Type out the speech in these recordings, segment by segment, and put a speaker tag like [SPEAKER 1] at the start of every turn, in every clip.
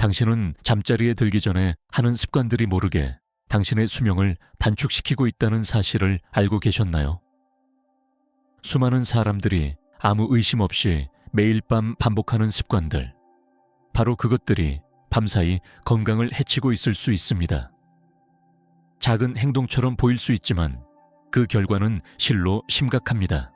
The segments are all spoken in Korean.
[SPEAKER 1] 당신은 잠자리에 들기 전에 하는 습관들이 모르게 당신의 수명을 단축시키고 있다는 사실을 알고 계셨나요? 수많은 사람들이 아무 의심 없이 매일 밤 반복하는 습관들. 바로 그것들이 밤사이 건강을 해치고 있을 수 있습니다. 작은 행동처럼 보일 수 있지만 그 결과는 실로 심각합니다.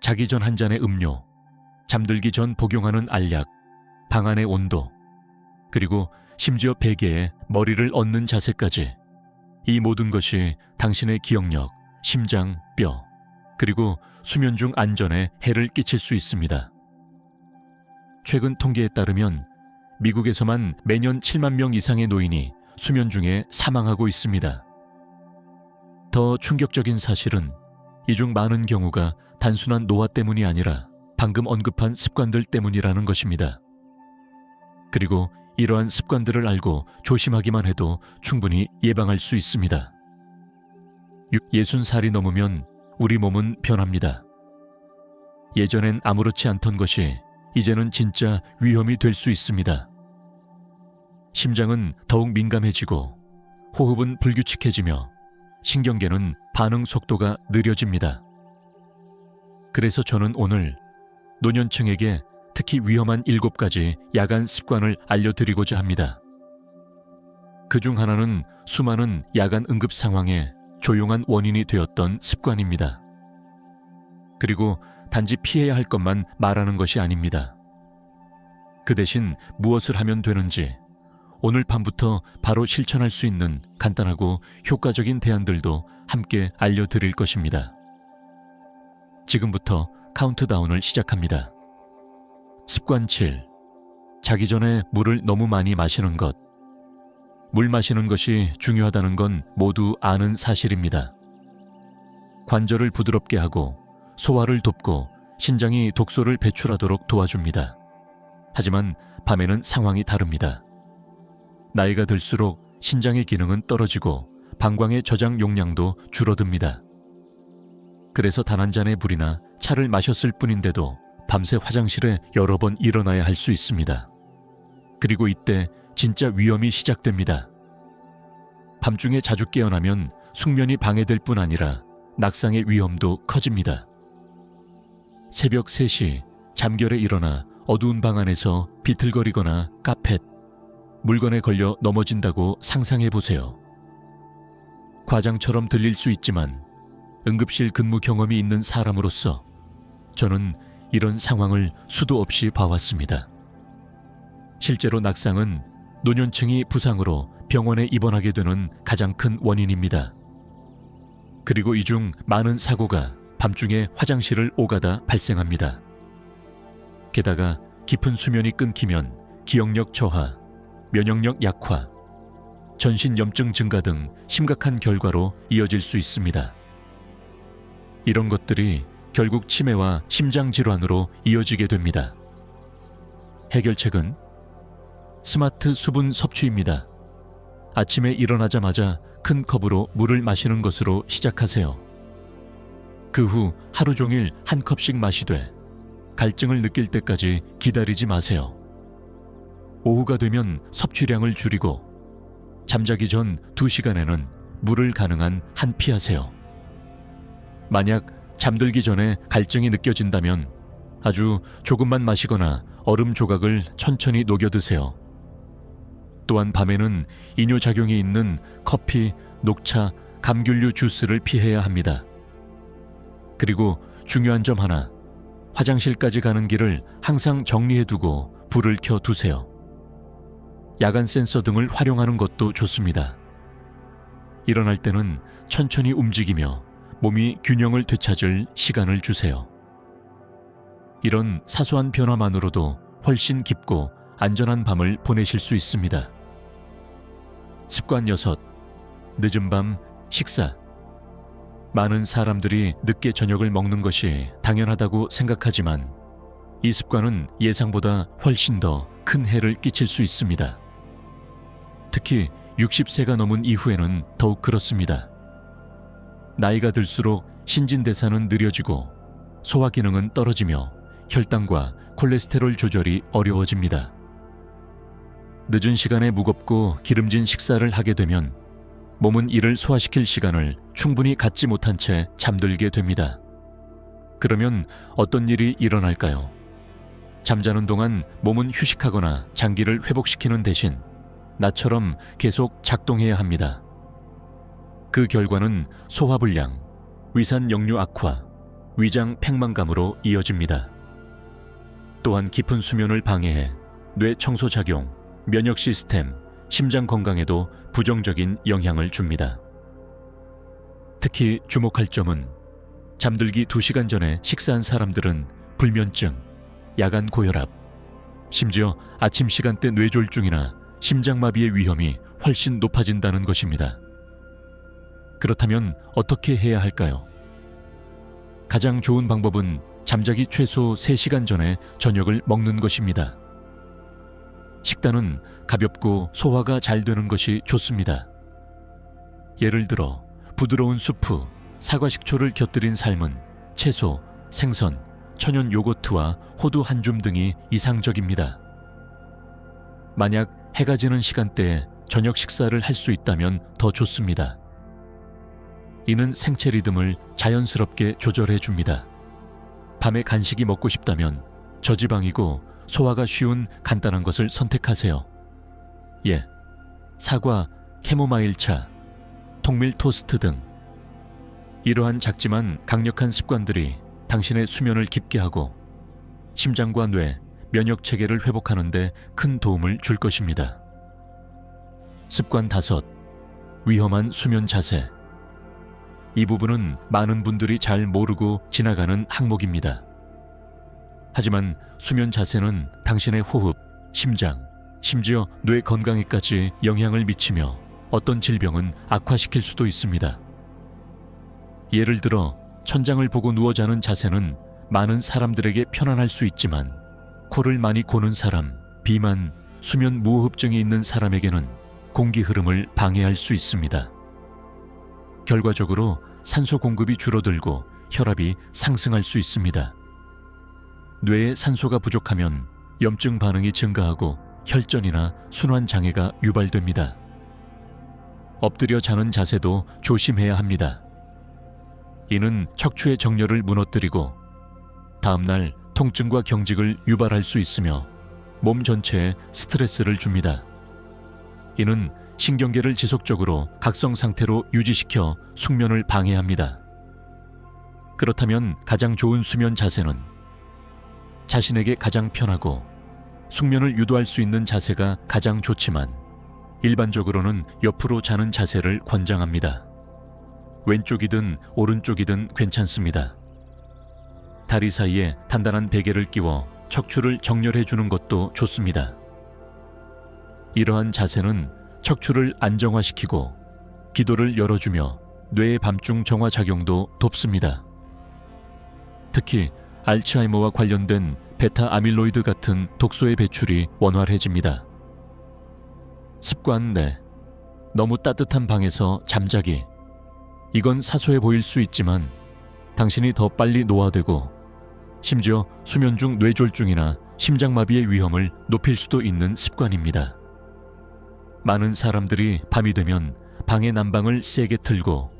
[SPEAKER 1] 자기 전 한 잔의 음료, 잠들기 전 복용하는 알약, 방 안의 온도, 그리고 심지어 베개에 머리를 얹는 자세까지 이 모든 것이 당신의 기억력, 심장, 뼈, 그리고 수면 중 안전에 해를 끼칠 수 있습니다. 최근 통계에 따르면 미국에서만 매년 7만 명 이상의 노인이 수면 중에 사망하고 있습니다. 더 충격적인 사실은 이 중 많은 경우가 단순한 노화 때문이 아니라 방금 언급한 습관들 때문이라는 것입니다. 그리고 이러한 습관들을 알고 조심하기만 해도 충분히 예방할 수 있습니다. 60살이 넘으면 우리 몸은 변합니다. 예전엔 아무렇지 않던 것이 이제는 진짜 위험이 될 수 있습니다. 심장은 더욱 민감해지고 호흡은 불규칙해지며 신경계는 반응 속도가 느려집니다. 그래서 저는 오늘 노년층에게 특히 위험한 일곱 가지 야간 습관을 알려드리고자 합니다. 그 중 하나는 수많은 야간 응급 상황에 조용한 원인이 되었던 습관입니다. 그리고 단지 피해야 할 것만 말하는 것이 아닙니다. 그 대신 무엇을 하면 되는지 오늘 밤부터 바로 실천할 수 있는 간단하고 효과적인 대안들도 함께 알려드릴 것입니다. 지금부터 카운트다운을 시작합니다. 습관 7. 자기 전에 물을 너무 많이 마시는 것. 물 마시는 것이 중요하다는 건 모두 아는 사실입니다. 관절을 부드럽게 하고 소화를 돕고 신장이 독소를 배출하도록 도와줍니다. 하지만 밤에는 상황이 다릅니다. 나이가 들수록 신장의 기능은 떨어지고 방광의 저장 용량도 줄어듭니다. 그래서 단 한 잔의 물이나 차를 마셨을 뿐인데도 밤새 화장실에 여러 번 일어나야 할 수 있습니다. 그리고 이때 진짜 위험이 시작됩니다. 밤중에 자주 깨어나면 숙면이 방해될 뿐 아니라 낙상의 위험도 커집니다. 새벽 3시 잠결에 일어나 어두운 방 안에서 비틀거리거나 카펫, 물건에 걸려 넘어진다고 상상해 보세요. 과장처럼 들릴 수 있지만 응급실 근무 경험이 있는 사람으로서 저는 이런 상황을 수도 없이 봐왔습니다. 실제로 낙상은 노년층이 부상으로 병원에 입원하게 되는 가장 큰 원인입니다. 그리고 이 중 많은 사고가 밤중에 화장실을 오가다 발생합니다. 게다가 깊은 수면이 끊기면 기억력 저하, 면역력 약화, 전신 염증 증가 등 심각한 결과로 이어질 수 있습니다. 이런 것들이 결국 치매와 심장 질환으로 이어지게 됩니다. 해결책은 스마트 수분 섭취입니다. 아침에 일어나자마자 큰 컵으로 물을 마시는 것으로 시작하세요. 그 후 하루 종일 한 컵씩 마시되 갈증을 느낄 때까지 기다리지 마세요. 오후가 되면 섭취량을 줄이고 잠자기 전 2시간에는 물을 가능한 한 피하세요. 만약 잠들기 전에 갈증이 느껴진다면 아주 조금만 마시거나 얼음 조각을 천천히 녹여 드세요. 또한 밤에는 이뇨작용이 있는 커피, 녹차, 감귤류 주스를 피해야 합니다. 그리고 중요한 점 하나, 화장실까지 가는 길을 항상 정리해 두고 불을 켜 두세요. 야간 센서 등을 활용하는 것도 좋습니다. 일어날 때는 천천히 움직이며 몸이 균형을 되찾을 시간을 주세요. 이런 사소한 변화만으로도 훨씬 깊고 안전한 밤을 보내실 수 있습니다. 습관 6. 늦은 밤 식사. 많은 사람들이 늦게 저녁을 먹는 것이 당연하다고 생각하지만 이 습관은 예상보다 훨씬 더 큰 해를 끼칠 수 있습니다. 특히 60세가 넘은 이후에는 더욱 그렇습니다. 나이가 들수록 신진대사는 느려지고 소화 기능은 떨어지며 혈당과 콜레스테롤 조절이 어려워집니다. 늦은 시간에 무겁고 기름진 식사를 하게 되면 몸은 이를 소화시킬 시간을 충분히 갖지 못한 채 잠들게 됩니다. 그러면 어떤 일이 일어날까요? 잠자는 동안 몸은 휴식하거나 장기를 회복시키는 대신 나처럼 계속 작동해야 합니다. 그 결과는 소화불량, 위산 역류 악화, 위장 팽만감으로 이어집니다. 또한 깊은 수면을 방해해 뇌 청소 작용, 면역 시스템, 심장 건강에도 부정적인 영향을 줍니다. 특히 주목할 점은 잠들기 2시간 전에 식사한 사람들은 불면증, 야간 고혈압, 심지어 아침 시간대 뇌졸중이나 심장마비의 위험이 훨씬 높아진다는 것입니다. 그렇다면 어떻게 해야 할까요? 가장 좋은 방법은 잠자기 최소 3시간 전에 저녁을 먹는 것입니다. 식단은 가볍고 소화가 잘 되는 것이 좋습니다. 예를 들어 부드러운 수프, 사과 식초를 곁들인 삶은 채소, 생선, 천연 요거트와 호두 한 줌 등이 이상적입니다. 만약 해가 지는 시간대에 저녁 식사를 할 수 있다면 더 좋습니다. 이는 생체 리듬을 자연스럽게 조절해 줍니다. 밤에 간식이 먹고 싶다면 저지방이고 소화가 쉬운 간단한 것을 선택하세요. 예, 사과, 캐모마일 차, 통밀 토스트 등 이러한 작지만 강력한 습관들이 당신의 수면을 깊게 하고 심장과 뇌, 면역 체계를 회복하는데 큰 도움을 줄 것입니다. 습관 다섯, 위험한 수면 자세. 이 부분은 많은 분들이 잘 모르고 지나가는 항목입니다. 하지만 수면 자세는 당신의 호흡, 심장, 심지어 뇌 건강에까지 영향을 미치며 어떤 질병은 악화시킬 수도 있습니다. 예를 들어 천장을 보고 누워 자는 자세는 많은 사람들에게 편안할 수 있지만 코를 많이 고는 사람, 비만, 수면 무호흡증이 있는 사람에게는 공기 흐름을 방해할 수 있습니다. 결과적으로 산소 공급이 줄어들고 혈압이 상승할 수 있습니다. 뇌에 산소가 부족하면 염증 반응이 증가하고 혈전이나 순환 장애가 유발됩니다. 엎드려 자는 자세도 조심해야 합니다. 이는 척추의 정렬을 무너뜨리고 다음날 통증과 경직을 유발할 수 있으며 몸 전체에 스트레스를 줍니다. 이는 신경계를 지속적으로 각성 상태로 유지시켜 숙면을 방해합니다. 그렇다면 가장 좋은 수면 자세는 자신에게 가장 편하고 숙면을 유도할 수 있는 자세가 가장 좋지만 일반적으로는 옆으로 자는 자세를 권장합니다. 왼쪽이든 오른쪽이든 괜찮습니다. 다리 사이에 단단한 베개를 끼워 척추를 정렬해 주는 것도 좋습니다. 이러한 자세는 척추를 안정화시키고 기도를 열어주며 뇌의 밤중 정화 작용도 돕습니다. 특히 알츠하이머와 관련된 베타 아밀로이드 같은 독소의 배출이 원활해집니다. 습관 내 너무 따뜻한 방에서 잠자기 이건 사소해 보일 수 있지만 당신이 더 빨리 노화되고 심지어 수면 중 뇌졸중이나 심장마비의 위험을 높일 수도 있는 습관입니다. 많은 사람들이 밤이 되면 방의 난방을 세게 틀고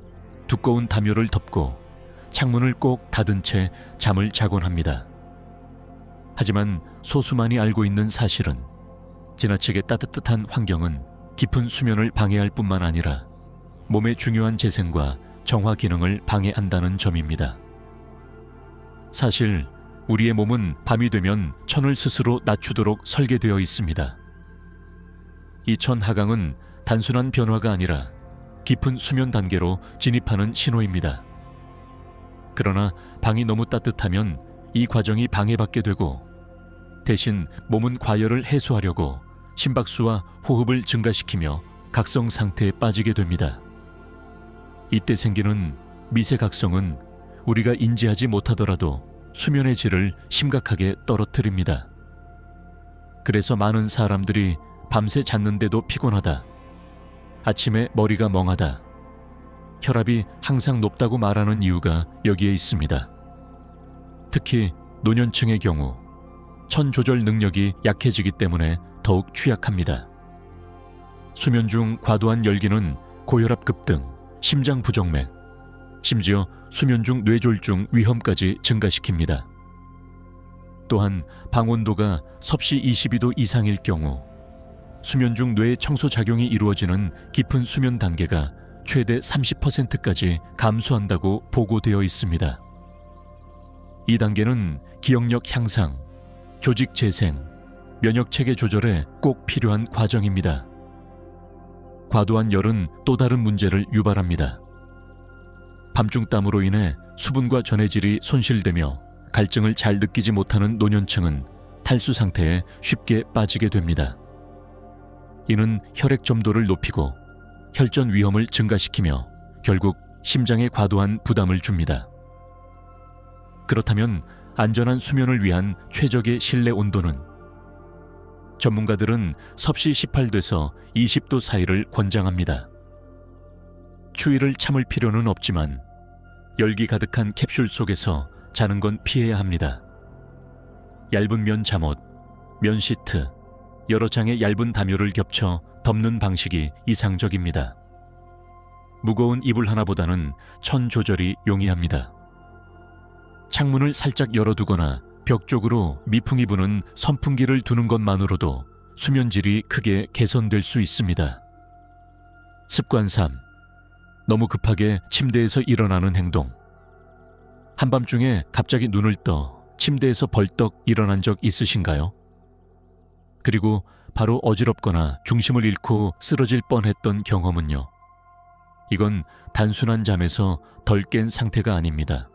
[SPEAKER 1] 두꺼운 담요를 덮고 창문을 꼭 닫은 채 잠을 자곤 합니다. 하지만 소수만이 알고 있는 사실은 지나치게 따뜻한 환경은 깊은 수면을 방해할 뿐만 아니라 몸의 중요한 재생과 정화 기능을 방해한다는 점입니다. 사실 우리의 몸은 밤이 되면 천을 스스로 낮추도록 설계되어 있습니다. 이 천 하강은 단순한 변화가 아니라 깊은 수면 단계로 진입하는 신호입니다. 그러나 방이 너무 따뜻하면 이 과정이 방해받게 되고 대신 몸은 과열을 해소하려고 심박수와 호흡을 증가시키며 각성 상태에 빠지게 됩니다. 이때 생기는 미세 각성은 우리가 인지하지 못하더라도 수면의 질을 심각하게 떨어뜨립니다. 그래서 많은 사람들이 밤새 잤는데도 피곤하다. 아침에 머리가 멍하다. 혈압이 항상 높다고 말하는 이유가 여기에 있습니다. 특히 노년층의 경우 천 조절 능력이 약해지기 때문에 더욱 취약합니다. 수면 중 과도한 열기는 고혈압 급등, 심장 부정맥, 심지어 수면 중 뇌졸중 위험까지 증가시킵니다. 또한 방 온도가 섭씨 22도 이상일 경우 수면 중뇌 청소 작용이 이루어지는 깊은 수면 단계가 최대 30%까지 감소한다고 보고되어 있습니다. 이 단계는 기억력 향상, 조직 재생, 면역 체계 조절에 꼭 필요한 과정입니다. 과도한 열은 또 다른 문제를 유발합니다. 밤중 땀으로 인해 수분과 전해질이 손실되며 갈증을 잘 느끼지 못하는 노년층은 탈수 상태에 쉽게 빠지게 됩니다. 이는 혈액 점도를 높이고 혈전 위험을 증가시키며 결국 심장에 과도한 부담을 줍니다. 그렇다면 안전한 수면을 위한 최적의 실내 온도는 전문가들은 섭씨 18도에서 20도 사이를 권장합니다. 추위를 참을 필요는 없지만 열기 가득한 캡슐 속에서 자는 건 피해야 합니다. 얇은 면 잠옷, 면 시트, 여러 장의 얇은 담요를 겹쳐 덮는 방식이 이상적입니다. 무거운 이불 하나보다는 천 조절이 용이합니다. 창문을 살짝 열어두거나 벽 쪽으로 미풍이 부는 선풍기를 두는 것만으로도 수면질이 크게 개선될 수 있습니다. 습관 3. 너무 급하게 침대에서 일어나는 행동. 한밤중에 갑자기 눈을 떠 침대에서 벌떡 일어난 적 있으신가요? 그리고 바로 어지럽거나 중심을 잃고 쓰러질 뻔했던 경험은요. 이건 단순한 잠에서 덜 깬 상태가 아닙니다.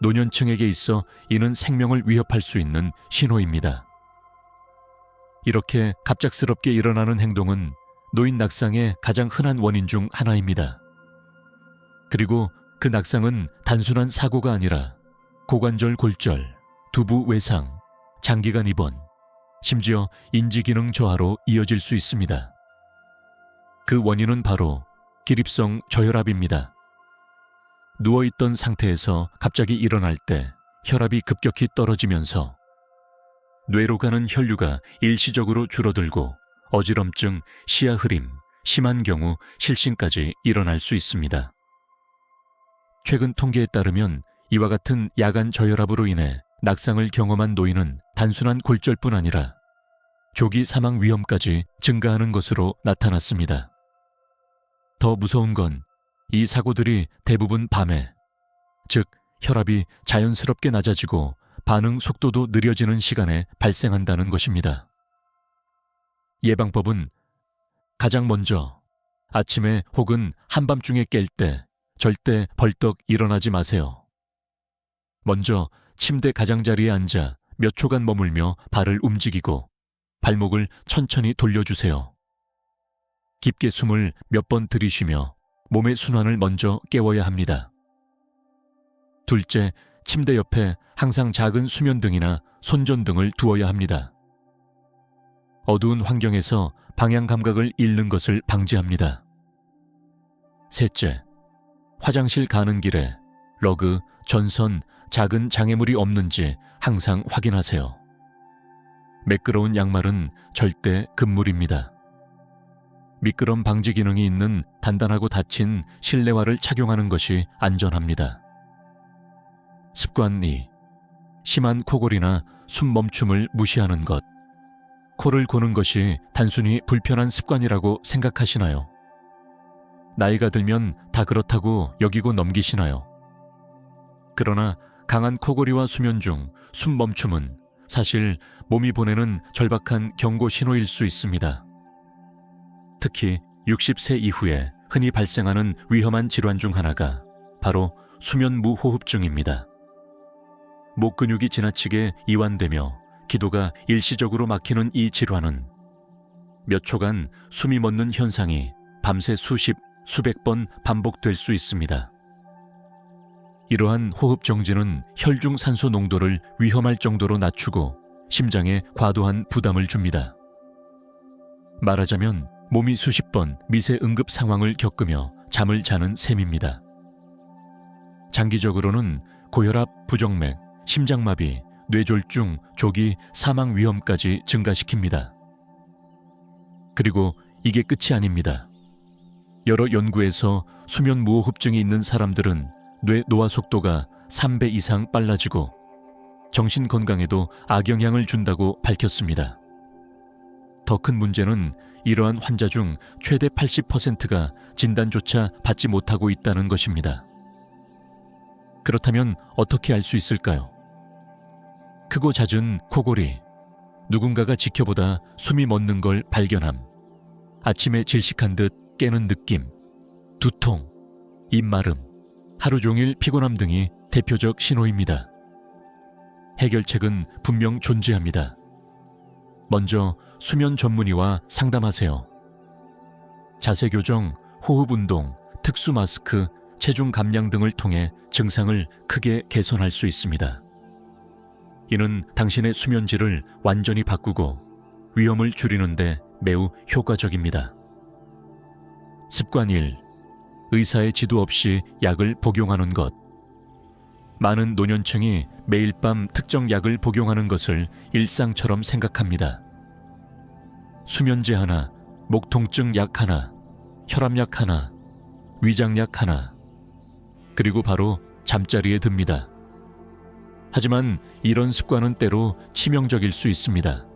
[SPEAKER 1] 노년층에게 있어 이는 생명을 위협할 수 있는 신호입니다. 이렇게 갑작스럽게 일어나는 행동은 노인 낙상의 가장 흔한 원인 중 하나입니다. 그리고 그 낙상은 단순한 사고가 아니라 고관절 골절, 두부 외상, 장기간 입원, 심지어 인지기능 저하로 이어질 수 있습니다. 그 원인은 바로 기립성 저혈압입니다. 누워있던 상태에서 갑자기 일어날 때 혈압이 급격히 떨어지면서 뇌로 가는 혈류가 일시적으로 줄어들고 어지럼증, 시야 흐림, 심한 경우 실신까지 일어날 수 있습니다. 최근 통계에 따르면 이와 같은 야간 저혈압으로 인해 낙상을 경험한 노인은 단순한 골절뿐 아니라 조기 사망 위험까지 증가하는 것으로 나타났습니다. 더 무서운 건 이 사고들이 대부분 밤에, 즉 혈압이 자연스럽게 낮아지고 반응 속도도 느려지는 시간에 발생한다는 것입니다. 예방법은 가장 먼저 아침에 혹은 한밤중에 깰 때 절대 벌떡 일어나지 마세요. 먼저 침대 가장자리에 앉아 몇 초간 머물며 발을 움직이고 발목을 천천히 돌려주세요. 깊게 숨을 몇 번 들이쉬며 몸의 순환을 먼저 깨워야 합니다. 둘째, 침대 옆에 항상 작은 수면등이나 손전등을 두어야 합니다. 어두운 환경에서 방향 감각을 잃는 것을 방지합니다. 셋째, 화장실 가는 길에 러그, 전선, 작은 장애물이 없는지 항상 확인하세요. 매끄러운 양말은 절대 금물입니다. 미끄럼 방지 기능이 있는 단단하고 닫힌 실내화를 착용하는 것이 안전합니다. 습관 2. 심한 코골이나 숨 멈춤을 무시하는 것. 코를 고는 것이 단순히 불편한 습관이라고 생각하시나요? 나이가 들면 다 그렇다고 여기고 넘기시나요? 그러나 강한 코골이와 수면 중 숨 멈춤은 사실 몸이 보내는 절박한 경고 신호일 수 있습니다. 특히 60세 이후에 흔히 발생하는 위험한 질환 중 하나가 바로 수면 무호흡증입니다. 목 근육이 지나치게 이완되며 기도가 일시적으로 막히는 이 질환은 몇 초간 숨이 멎는 현상이 밤새 수십, 수백 번 반복될 수 있습니다. 이러한 호흡 정지는 혈중 산소 농도를 위험할 정도로 낮추고 심장에 과도한 부담을 줍니다. 말하자면 몸이 수십 번 미세 응급 상황을 겪으며 잠을 자는 셈입니다. 장기적으로는 고혈압, 부정맥, 심장마비, 뇌졸중, 조기 사망 위험까지 증가시킵니다. 그리고 이게 끝이 아닙니다. 여러 연구에서 수면 무호흡증이 있는 사람들은 뇌 노화 속도가 3배 이상 빨라지고 정신 건강에도 악영향을 준다고 밝혔습니다. 더 큰 문제는 이러한 환자 중 최대 80%가 진단조차 받지 못하고 있다는 것입니다. 그렇다면 어떻게 알 수 있을까요? 크고 잦은 코골이, 누군가가 지켜보다 숨이 멎는 걸 발견함, 아침에 질식한 듯 깨는 느낌, 두통, 입마름, 하루 종일 피곤함 등이 대표적 신호입니다. 해결책은 분명 존재합니다. 먼저 수면 전문의와 상담하세요. 자세 교정, 호흡 운동, 특수 마스크, 체중 감량 등을 통해 증상을 크게 개선할 수 있습니다. 이는 당신의 수면 질을 완전히 바꾸고 위험을 줄이는데 매우 효과적입니다. 습관 1. 의사의 지도 없이 약을 복용하는 것. 많은 노년층이 매일 밤 특정 약을 복용하는 것을 일상처럼 생각합니다. 수면제 하나, 목 통증 약 하나, 혈압약 하나, 위장약 하나, 그리고 바로 잠자리에 듭니다. 하지만 이런 습관은 때로 치명적일 수 있습니다.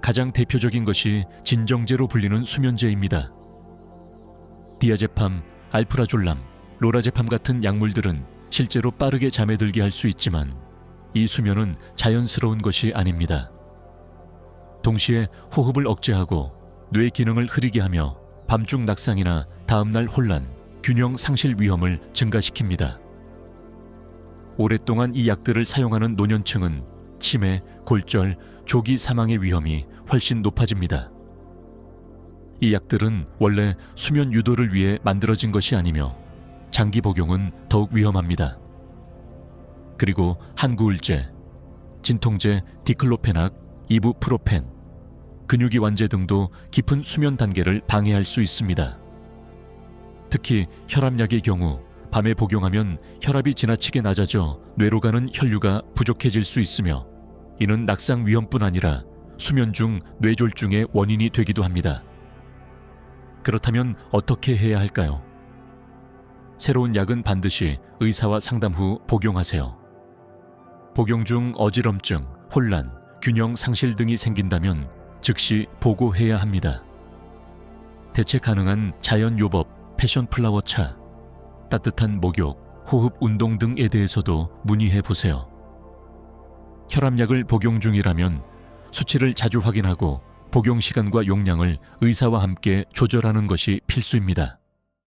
[SPEAKER 1] 가장 대표적인 것이 진정제로 불리는 수면제입니다. 디아제팜, 알프라졸람, 로라제팜 같은 약물들은 실제로 빠르게 잠에 들게 할 수 있지만 이 수면은 자연스러운 것이 아닙니다. 동시에 호흡을 억제하고 뇌 기능을 흐리게 하며 밤중 낙상이나 다음날 혼란, 균형 상실 위험을 증가시킵니다. 오랫동안 이 약들을 사용하는 노년층은 치매, 골절, 조기 사망의 위험이 훨씬 높아집니다. 이 약들은 원래 수면 유도를 위해 만들어진 것이 아니며 장기 복용은 더욱 위험합니다. 그리고 항구울제, 진통제 디클로페낙, 이부프로펜, 근육이 완제 등도 깊은 수면 단계를 방해할 수 있습니다. 특히 혈압약의 경우 밤에 복용하면 혈압이 지나치게 낮아져 뇌로 가는 혈류가 부족해질 수 있으며 이는 낙상 위험뿐 아니라 수면 중 뇌졸중의 원인이 되기도 합니다. 그렇다면 어떻게 해야 할까요? 새로운 약은 반드시 의사와 상담 후 복용하세요. 복용 중 어지럼증, 혼란, 균형 상실 등이 생긴다면 즉시 보고해야 합니다. 대체 가능한 자연 요법, 패션 플라워 차, 따뜻한 목욕, 호흡 운동 등에 대해서도 문의해 보세요. 혈압약을 복용 중이라면 수치를 자주 확인하고 복용 시간과 용량을 의사와 함께 조절하는 것이 필수입니다.